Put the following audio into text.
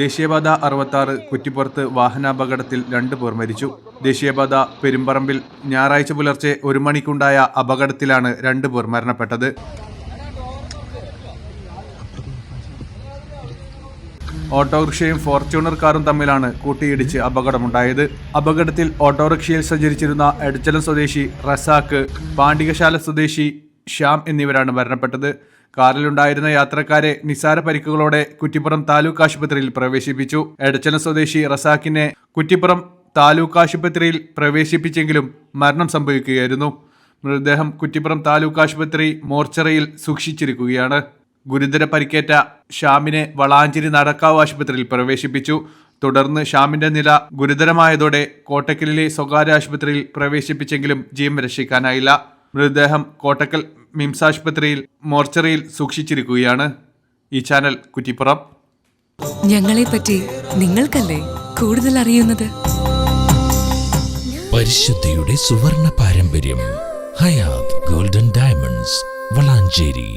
ദേശീയപാത അറുപത്താറ് കുറ്റിപ്പുറത്ത് വാഹനാപകടത്തിൽ രണ്ടു പേർ മരിച്ചു. ദേശീയപാത പെരുമ്പറമ്പിൽ ഞായറാഴ്ച പുലർച്ചെ ഒരു മണിക്കുണ്ടായ അപകടത്തിലാണ് രണ്ടു പേർ മരണപ്പെട്ടത്. ഓട്ടോറിക്ഷയും ഫോർച്യൂണർ കാറും തമ്മിലാണ് കൂട്ടിയിടിച്ച് അപകടമുണ്ടായത്. അപകടത്തിൽ ഓട്ടോറിക്ഷയിൽ സഞ്ചരിച്ചിരുന്ന എടച്ചലം സ്വദേശി റസാക്ക് പാണ്ഡികശാല സ്വദേശി ശ്യാം എന്നിവരാണ് മരണപ്പെട്ടത്. കാറിലുണ്ടായിരുന്ന യാത്രക്കാരെ നിസാര പരിക്കുകളോടെ കുറ്റിപ്പുറം താലൂക്ക് ആശുപത്രിയിൽ പ്രവേശിപ്പിച്ചു. എടച്ചന സ്വദേശി റസാക്കിനെ കുറ്റിപ്പുറം താലൂക്ക് ആശുപത്രിയിൽ പ്രവേശിപ്പിച്ചെങ്കിലും മരണം സംഭവിക്കുകയായിരുന്നു. മൃതദേഹം കുറ്റിപ്പുറം താലൂക്ക് ആശുപത്രി മോർച്ചറിയിൽ സൂക്ഷിച്ചിരിക്കുകയാണ്. ഗുരുതര പരിക്കേറ്റ ഷ്യാമിനെ വളാഞ്ചേരി നടക്കാവ് ആശുപത്രിയിൽ പ്രവേശിപ്പിച്ചു. തുടർന്ന് ഷ്യാമിന്റെ നില ഗുരുതരമായതോടെ കോട്ടക്കലിലെ സ്വകാര്യ ആശുപത്രിയിൽ പ്രവേശിപ്പിച്ചെങ്കിലും ജീവൻ രക്ഷിക്കാനായില്ല. മൃതദേഹം കോട്ടക്കൽ മിംസ് ആശുപത്രിയിൽ മോർച്ചറിയിൽ സൂക്ഷിച്ചിരിക്കുകയാണ് ഈ ചാനൽ കുറ്റിപ്പുറം. ഞങ്ങളെ പറ്റി നിങ്ങൾക്കല്ലേ കൂടുതൽ അറിയുന്നത്? പരിശുദ്ധിയുടെ സുവർണ പാരമ്പര്യം ഹയാത് ഗോൾഡൻ ഡയമണ്ട്സ് വളാഞ്ചേരി.